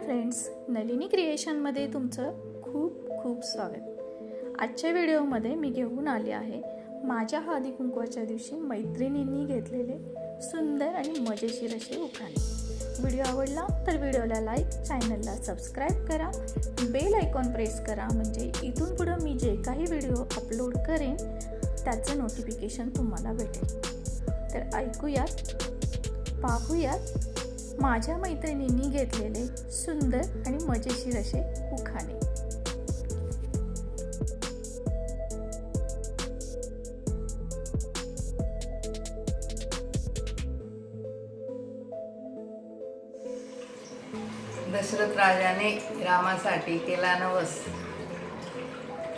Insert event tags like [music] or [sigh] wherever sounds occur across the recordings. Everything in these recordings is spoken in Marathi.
फ्रेंड्स नलिनी क्रिएशनमध्ये तुमचं खूप खूप स्वागत. आजच्या व्हिडिओमध्ये मी घेऊन आले आहे माझ्या हळदी कुंकवाच्या दिवशी मैत्रिणींनी घेतलेले सुंदर आणि मजेशीर असे उखाणे. व्हिडिओ आवडला तर व्हिडिओला लाईक चॅनलला सबस्क्राईब करा. बेल आयकॉन प्रेस करा म्हणजे इथून पुढं मी जे काही व्हिडिओ अपलोड करेन त्याचं नोटिफिकेशन तुम्हाला भेटेल. तर ऐकूयात पाहूयात. माझ्या मैत्रिणींनी घेतलेले सुंदर आणि मजेशीर असे उखाणे. दशरथ राजाने रामासाठी केला नवस.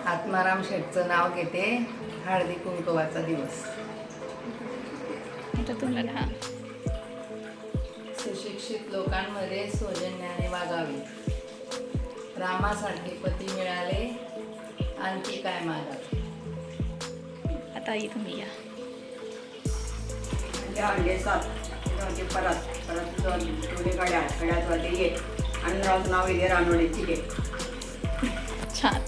आत्माराम शेठचं नाव घेते हळदी कुंकवाचा दिवस सुशिक्षित लोकांमध्ये सौजन्याने वागावे. रामासाठी पती मिळाले आणखी काय मागावे? आता तुम्ही अंडेसात म्हणजे परत. परत थोडे गड्यात गड्यात वाटे ये आणि नाव येते रानोडीची घे. छान.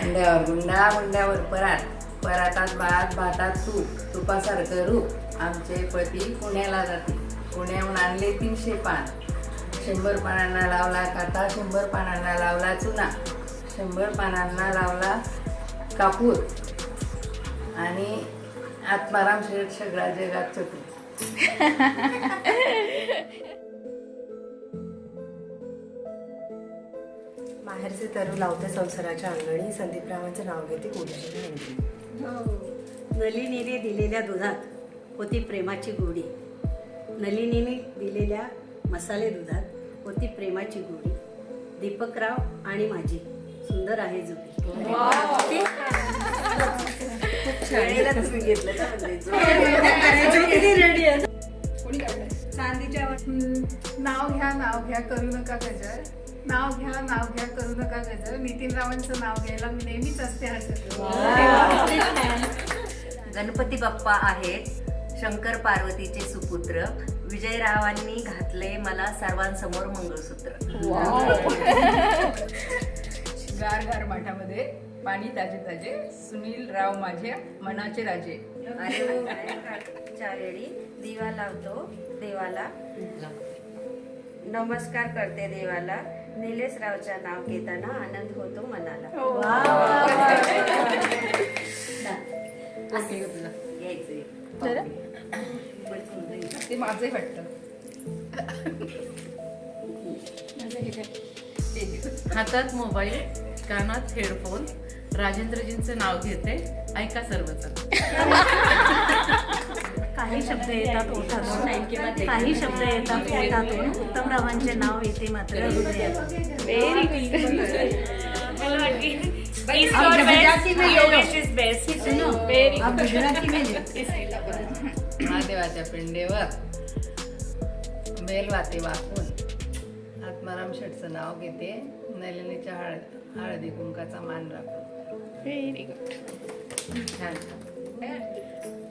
अंड्यावर गुंडा गुंड्यावर परात. परातात भात भातात तूप. तुपासारखं रूप. आमचे पती पुण्याला जाते पुण्याहून आणले तीनशे पान. शंभर पानांना लावला काटा शंभर पानांना लावला चुना शंभर पानांना लावला कापूर आणि आत्माराम शेठ सगळा जगात चतुर माहेरचे तरू लावते संसाराच्या अंगणी संदीपरावांचं नाव घेते कोडीची अंगणी नलिनीने दिलेल्या दुधात होती प्रेमाची गोडी. नलिनीने दिलेल्या मसाले दुधात होती प्रेमाची गोडी. दीपकराव आणि माझी. सुंदर आहे जोडी. म्हणजे [laughs] चांदीच्या नाव घ्या नाव घ्या करू नका गजर. नाव घ्या नाव घ्या करू नका गजर. नितीन रावांचं नाव घ्यायला मी नेहमीच असते हसत. गणपती बाप्पा आहेत. शंकर पार्वतीचे सुपुत्र. विजयरावांनी घातले मला सर्वांसमोर मंगळसूत्र. गार गार माठामध्ये पाणी ताजे ताजे सुनील राव माझ्या मनाचे राजे. वेळी दिवा लावतो देवाला. नमस्कार करते देवाला. निलेश रावच्या नाव घेताना आनंद होतो मनाला. [laughs] ते माझे वाटतं. हातात मोबाईल कानात हेडफोन राजेंद्रजींचं नाव घेते ऐका सर्वजण. काही शब्द येतात ओठातून. काही शब्द येतात ओठातून. उत्तमरावांचे नाव येते मात्र. हृदयातून महादेवाच्या पिंडेवर बेल वाते वाकून. आत्माराम शेठचं नाव घेते. नलिनीच्या हळद हळदी कुंकाचा मान राखतो व्हेरी गुड छान.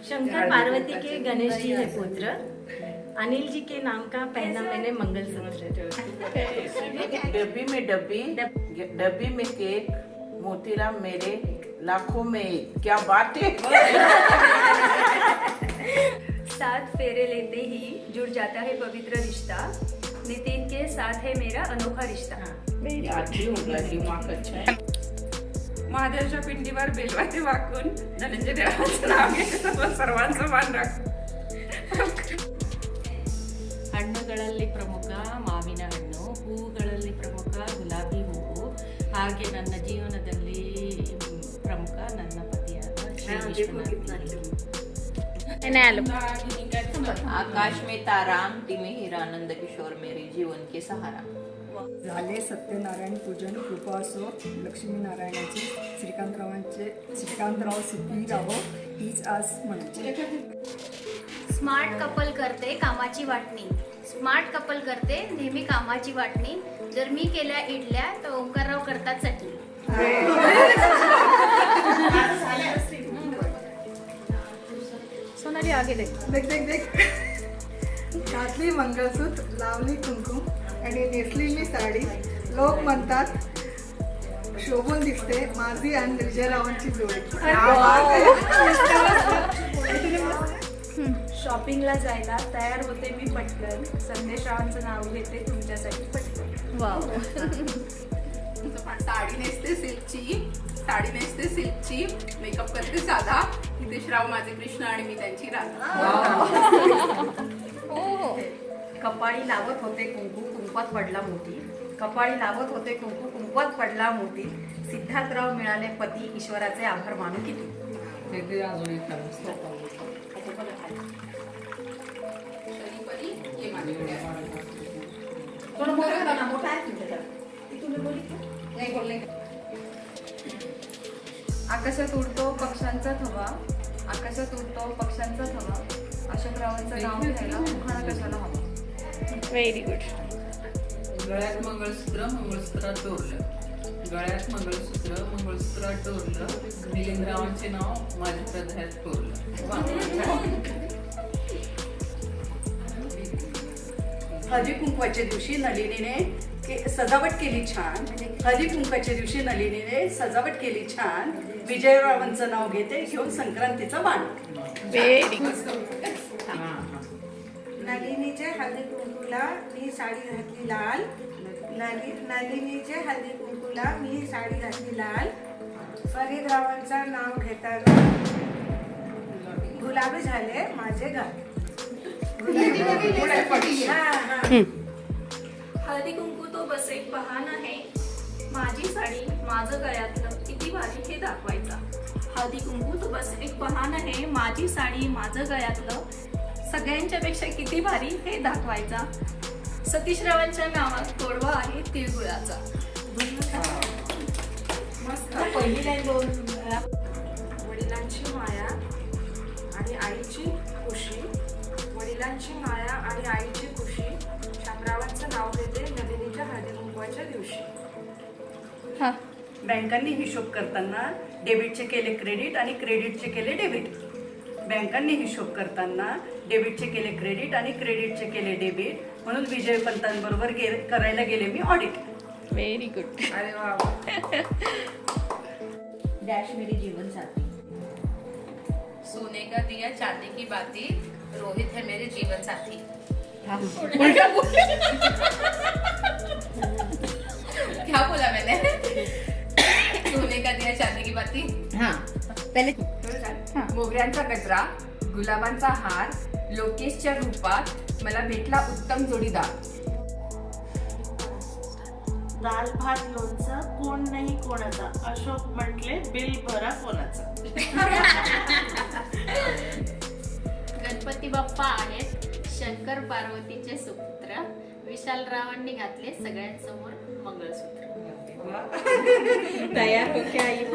शंकर पार्वती के गणेश जी है पुत्र. अनिल जी के नाम का पहना मैंने मंगलसूत्र डब्बी में डब्बी डब्बी में केक मोतीराम मेरे लाखों में क्या बात? है साथ फेरे लेते ही जुड़ जाता है पवित्र रिश्ता। नितिन के साथ है मेरा अनोखा रिश्ता। महादेवच्या पिंडीवर बेलवाचे वाकून धनंजय देवाचं नाव घेतलं सर्वांचं मान राख अण्ण प्रमुख माविना ಹಾಗೆ ನನ್ನ ಜೀವನದಲ್ಲಿ ಮ್, ಪ್ರಮುಖ ನನ್ನ ಪತಿಯಾದ ಶ್ರೀ ವಿಶ್ವನಾಥ್ नाही आलं आकाश में तारा टिमे हिरा नंद किशोर मेरे जीवन के सहारा झाले सत्यनारायण पूजन कृपा असो लक्ष्मीनारायणाची श्रीकांतरावांचे श्रीकांतराव सुखी राहो हीच आज म्हणायची स्मार्ट कपल करते कामाची वाटणी. स्मार्ट कपल करते नेहमी कामाची वाटणी. जर मी केल्या इडल्या तर ओंकारराव करतात चटणी सोनाली आगे देख. देख देख देख. घातली मंगळसूत्र लावली कुंकुम आणि नेसलेली साडी. लोक म्हणतात शोभून दिसते माझी आणि विजयरावांची जोडी. [laughs] शॉपिंगला जायला तयार होते मी पटकन. संदेश रावांचं नाव घेते तुमच्यासाठी पटकन. वाव. साडी नेसते सिल्कची साडी नेसते सिल्कची मेकअप करते साधा. नितेश राव माझे कृष्ण आणि मी त्यांची राधा. कपाळी लावत होते कुंकू कुंकवात पडला मोती. कपाळी लावत होते कुंकू कुंकवात पडला मोती. सिद्धार्थराव मिळाले पती ईश्वराचे आभार मानू किती थोडं मोठं करा ना, मोठं आहे तुमच्याकडे. ती तुम्ही बोलली का? नाही बोलले आकाशात उडतो पक्ष्यांचा थवा आकाशात उडतो पक्ष्यांचा थवा अशोकरावांचं नाव घ्यायला उखाणा कशाला हवा व्हेरी गुड गळ्यात मंगळसूत्र मंगळसूत्रात डोरलं गळ्यात मंगळसूत्र मंगळसूत्रात डोरलं मिलिंदरावांचे नाव माझ्या हृदयात कोरलं हळदी कुंकवाच्या दिवशी नलिनीने के- सजावट केली छान. हळदी कुंकवाच्या दिवशी नलिनीने सजावट केली छान. विजयरावांचं नाव घेते घेऊन संक्रांतीचा बाण व्हेरी गुड नलिनीचे हळदी कुंकूला मी साडी घातली लाल. नली नलिनीचे हळदी कुंकूला मी साडी घातली लाल. फरीदरावांचं नाव घेताना गुलाबी झाले माझे गाल हा हळदी कुंकू तो बस एक बहान आहे. माझी साडी माझं गळ्यातलं किती भारी हे दाखवायचा. हळदी कुंकू तो बस एक बहान आहे. माझी साडी माझं गळ्यातलं सगळ्यांच्या पेक्षा किती भारी हे दाखवायचा. सतीशरावांच्या नावात तोडवा आहे तिळगुळाचा. पहिली लाईन दोन वडिलांची माया आणि आईची खुशी शामरावांचं नाव घेते नलिनीच्या हळदी कुंकवाच्या दिवशी. हा. बँकांनी हिशोब करताना डेबिटचे केले क्रेडिट आणि क्रेडिटचे केले डेबिट. बँकांनी हिशोब करताना डेबिटचे केले क्रेडिट आणि क्रेडिटचे केले डेबिट म्हणून विजय पंतांबरोबर गे करायला गेले मी ऑडिट. व्हेरी गुड अरे वा. वा. डॅश मेरी जीवन साथी सोने का दिया चांदी की बाती. रोहित है मेरे जीवन साथी क्या बोला मैंने? सोने का दिया चांदी की बाती मोगऱ्यांचा गजरा गुलाबांचा हार लोकेशच्या रूपात मला भेटला उत्तम जोडीदार. दाल भात लोणचं कोण नाही कोणाचा? अशोक म्हटले बिल भरा कोणाचा? [laughs] गणपती बाप्पा आहेत शंकर पार्वतीचे सुपुत्र. विशालरावांनी घातले सगळ्यांसमोर मंगळसूत्र. तयार होते आई?